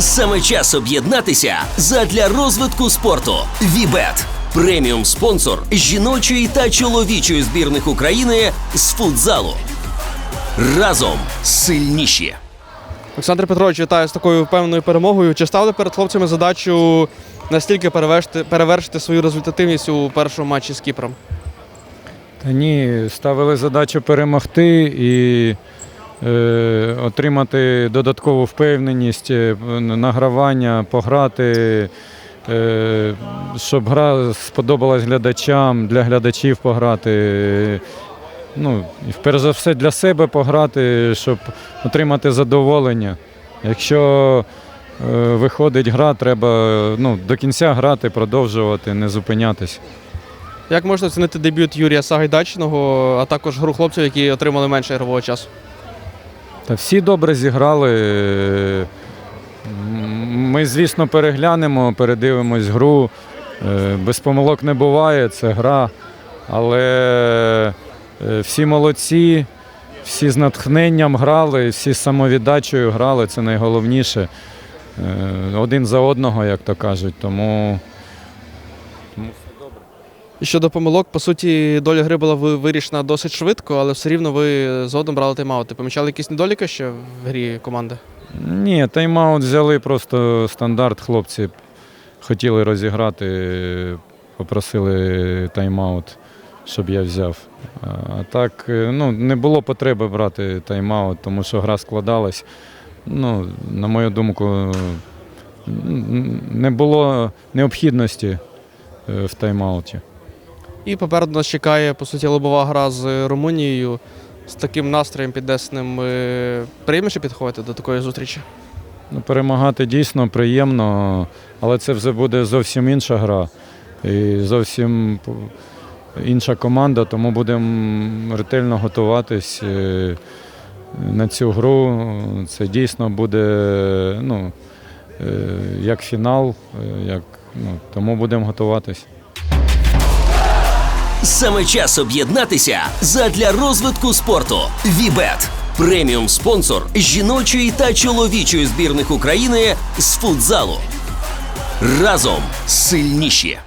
Саме час об'єднатися задля розвитку спорту. Вібет преміум спонсор жіночої та чоловічої збірних України з футзалу. Разом сильніші. Олександр Петрович, вітаю з такою впевненою перемогою. Чи ставили перед хлопцями задачу настільки перевершити, перевершити свою результативність у першому матчі з Кіпром? Та ні, ставили задачу перемогти і отримати додаткову впевненість, е, награвання, пограти, е, щоб гра сподобалась глядачам, для глядачів пограти. е, Ну, перш за все для себе пограти, щоб отримати задоволення. Якщо е, виходить гра, треба ну, до кінця грати, продовжувати, не зупинятись. Як можна оцінити дебют Юрія Сагайдачного, а також гру хлопців, які отримали менше ігрового часу? Та всі добре зіграли. Ми, звісно, переглянемо, передивимось гру. Е, Без помилок не буває, це гра. Але е, всі молодці, всі з натхненням грали, всі з самовіддачею грали, це найголовніше. Е, Один за одного, як то кажуть. Тому щодо помилок, по суті, доля гри була вирішена досить швидко, але все рівно ви згодом брали тайм-аути. Помічали якісь недоліки ще в грі команди? Ні, тайм-аут взяли просто стандарт. Хлопці хотіли розіграти, попросили тайм-аут, щоб я взяв. А так, е, ну, не було потреби брати тайм-аут, тому що гра складалась. Ну, на мою думку, не було необхідності е, в тайм-ауті. І попереду нас чекає, по суті, лобова гра з Румунією. З таким настроєм піднесеним е, приємніше підходити до такої зустрічі. Ну, перемагати дійсно приємно, але це вже буде зовсім інша гра і зовсім інша команда, тому будемо ретельно готуватись е, на цю гру. Це дійсно буде ну, е, як фінал, як, ну, тому будемо готуватись. Саме час об'єднатися задля розвитку спорту. Вібет преміум спонсор жіночої та чоловічої збірних України з футзалу. Разом сильніші.